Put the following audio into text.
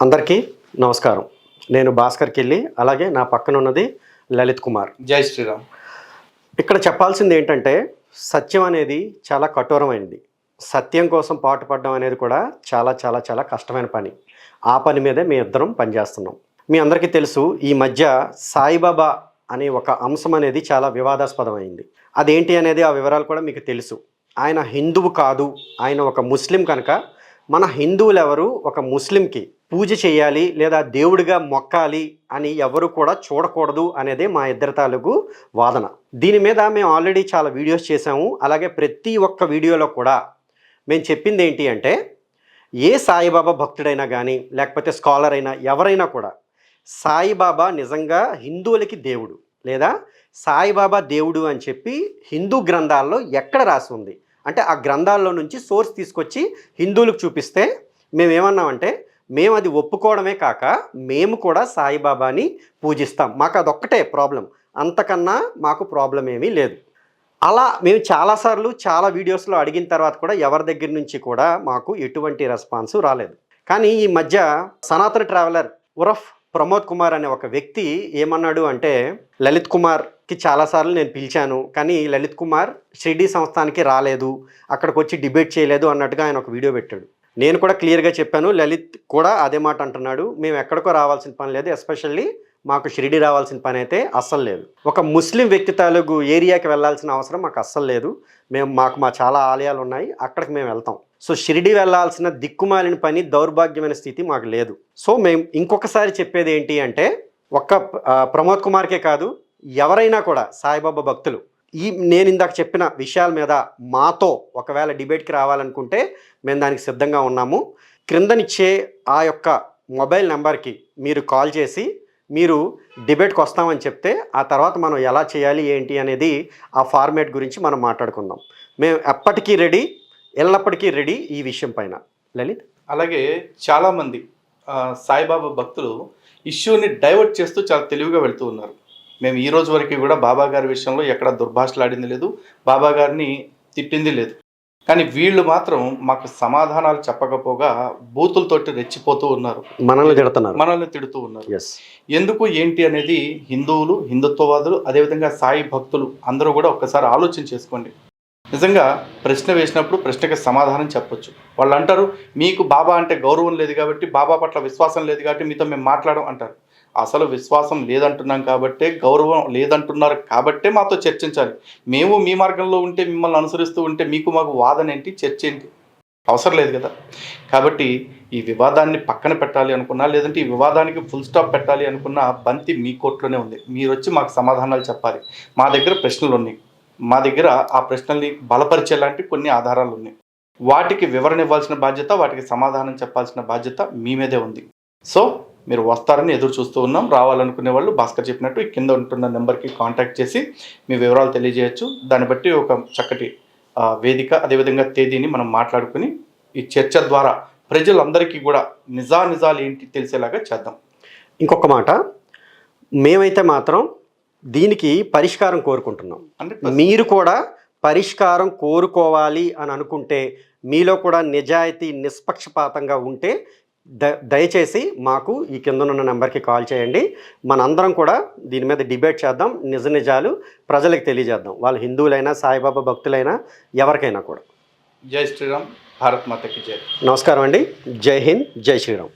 అందరికీ నమస్కారం. నేను భాస్కర్ కిల్లి అలాగే నా పక్కన ఉన్నది లలిత్ కుమార్. జై శ్రీరామ్. ఇక్కడ చెప్పాల్సింది ఏంటంటే సత్యం అనేది చాలా కఠోరమైనది. సత్యం కోసం పాటుపడడం అనేది కూడా చాలా చాలా చాలా కష్టమైన పని. ఆ పని మీదే మీ ఇద్దరం పనిచేస్తున్నాం. మీ అందరికీ తెలుసు ఈ మధ్య సాయిబాబా అనే ఒక అంశం అనేది చాలా వివాదాస్పదమైంది. అదేంటి అనేది ఆ వివరాలు కూడా మీకు తెలుసు. ఆయన హిందువు కాదు. ఆయన ఒక ముస్లిం కనుక మన హిందువులు ఎవరు ఒక ముస్లింకి పూజ చేయాలి లేదా దేవుడిగా మొక్కాలి అని ఎవరు కూడా చూడకూడదు అనేదే మా ఇద్దరి తాలూకు వాదన. దీని మీద మేము ఆల్రెడీ చాలా వీడియోస్ చేసాము అలాగే ప్రతి ఒక్క వీడియోలో కూడా మేము చెప్పింది ఏంటి అంటే ఏ సాయిబాబా భక్తుడైనా కానీ లేకపోతే స్కాలర్ అయినా ఎవరైనా కూడా సాయిబాబా నిజంగా హిందువులకి దేవుడు లేదా సాయిబాబా దేవుడు అని చెప్పి హిందూ గ్రంథాల్లో ఎక్కడ రాసి ఉంది? అంటే ఆ గ్రంథాల్లో నుంచి సోర్స్ తీసుకొచ్చి హిందువులకు చూపిస్తే మేమేమన్నామంటే మేము అది ఒప్పుకోవడమే కాక మేము కూడా సాయిబాబాని పూజిస్తాం. మాకు అదొక్కటే ప్రాబ్లం అంతకన్నా మాకు ప్రాబ్లం ఏమీ లేదు. అలా మేము చాలాసార్లు చాలా వీడియోస్లో అడిగిన తర్వాత కూడా ఎవరి దగ్గర నుంచి కూడా మాకు ఎటువంటి రెస్పాన్స్ రాలేదు. కానీ ఈ మధ్య సనాతన ట్రావెలర్ ఉరఫ్ ప్రమోద్ కుమార్ అనే ఒక వ్యక్తి ఏమన్నాడు అంటే లలిత్ కుమార్కి చాలాసార్లు నేను పిలిచాను కానీ లలిత్ కుమార్ షిర్డీ సంస్థానికి రాలేదు అక్కడికి వచ్చి డిబేట్ చేయలేదు అన్నట్టుగా ఆయన ఒక వీడియో పెట్టాడు. నేను కూడా క్లియర్గా చెప్పాను లలిత్ కూడా అదే మాట అంటున్నాడు. మేము ఎక్కడికో రావాల్సిన పని లేదు ఎస్పెషల్లీ మాకు షిరిడి రావాల్సిన పని అయితే అస్సలు లేదు. ఒక ముస్లిం వ్యక్తి తాలూకు ఏరియాకి వెళ్ళాల్సిన అవసరం మాకు అస్సలు లేదు. మేము మాకు మా చాలా ఆలయాలు ఉన్నాయి అక్కడికి మేము వెళ్తాం. సో షిరిడి వెళ్ళాల్సిన దిక్కుమాలిన పని దౌర్భాగ్యమైన స్థితి మాకు లేదు. సో మేము ఇంకొకసారి చెప్పేది ఏంటి అంటే ఒక్క ప్రమోద్ కుమార్కే కాదు ఎవరైనా కూడా సాయిబాబా భక్తులు ఈ నేను ఇందాక చెప్పిన విషయాల మీద మాతో ఒకవేళ డిబేట్కి రావాలనుకుంటే మేము దానికి సిద్ధంగా ఉన్నాము. క్రిందనిచ్చే ఆ యొక్క మొబైల్ నెంబర్కి మీరు కాల్ చేసి మీరు డిబేట్కి వస్తామని చెప్తే ఆ తర్వాత మనం ఎలా చేయాలి ఏంటి అనేది ఆ ఫార్మేట్ గురించి మనం మాట్లాడుకుందాం. మేము ఎప్పటికీ రెడీ ఎల్లప్పటికీ రెడీ ఈ విషయం పైన. లలిత్? అలాగే చాలామంది సాయిబాబా భక్తులు ఇష్యూని డైవర్ట్ చేస్తూ చాలా తెలివిగా వెళ్తూ ఉన్నారు. మేము ఈ రోజు వరకు కూడా బాబా గారి విషయంలో ఎక్కడ దుర్భాషలాడింది లేదు బాబా గారిని తిట్టింది లేదు. కానీ వీళ్ళు మాత్రం మాకు సమాధానాలు చెప్పకపోగా బూతులతోటి రెచ్చిపోతూ ఉన్నారు. మనల్ని తిడుతున్నారు. మనల్ని తిడుతూ ఉన్నారు. ఎస్ ఎందుకు ఏంటి అనేది హిందువులు హిందుత్వవాదులు అదేవిధంగా సాయి భక్తులు అందరూ కూడా ఒక్కసారి ఆలోచన చేసుకోండి. నిజంగా ప్రశ్న వేసినప్పుడు ప్రశ్నకి సమాధానం చెప్పొచ్చు. వాళ్ళు అంటారు మీకు బాబా అంటే గౌరవం లేదు కాబట్టి బాబా పట్ల విశ్వాసం లేదు కాబట్టి మీతో మేము మాట్లాడడం అంటారు. అసలు విశ్వాసం లేదంటున్నాం కాబట్టే గౌరవం లేదంటున్నారు కాబట్టే మాతో చర్చించాలి. మేము మీ మార్గంలో ఉంటే మిమ్మల్ని అనుసరిస్తూ ఉంటే మీకు మాకు వాదన ఏంటి చర్చ ఏంటి? అవసరం లేదు కదా. కాబట్టి ఈ వివాదాన్ని పక్కన పెట్టాలి అనుకున్నా లేదంటే ఈ వివాదానికి ఫుల్ స్టాప్ పెట్టాలి అనుకున్న బంతి మీ కోర్టులోనే ఉంది. మీరు వచ్చి మాకు సమాధానాలు చెప్పాలి. మా దగ్గర ప్రశ్నలు ఉన్నాయి మా దగ్గర ఆ ప్రశ్నల్ని బలపరిచేలాంటి కొన్ని ఆధారాలు ఉన్నాయి వాటికి వివరణ ఇవ్వాల్సిన బాధ్యత వాటికి సమాధానం చెప్పాల్సిన బాధ్యత మీ మీదే ఉంది. సో మీరు వస్తారని ఎదురు చూస్తూ ఉన్నాం. రావాలనుకునే వాళ్ళు భాస్కర్ చెప్పినట్టు ఈ కింద ఉంటున్న నెంబర్కి కాంటాక్ట్ చేసి మీ వివరాలు తెలియజేయచ్చు. దాన్ని బట్టి ఒక చక్కటి వేదిక అదేవిధంగా తేదీని మనం మాట్లాడుకుని ఈ చర్చ ద్వారా ప్రజలందరికీ కూడా నిజా నిజాలు ఏంటి తెలిసేలాగా చేద్దాం. ఇంకొక మాట మేమైతే మాత్రం దీనికి పరిష్కారం కోరుకుంటున్నాం. అంటే మీరు కూడా పరిష్కారం కోరుకోవాలి అని అనుకుంటే మీలో కూడా నిజాయితీ నిష్పక్షపాతంగా ఉంటే ద దయచేసి మాకు ఈ కింద ఉన్న నెంబర్కి కాల్ చేయండి. మనందరం కూడా దీని మీద డిబేట్ చేద్దాం. నిజ నిజాలు ప్రజలకు తెలియజేద్దాం. వాళ్ళు హిందువులైనా సాయిబాబా భక్తులైనా ఎవరికైనా కూడా. జై శ్రీరామ్. భారత్ మాతకి జై. నమస్కారం అండి. జై హింద్ జై శ్రీరామ్.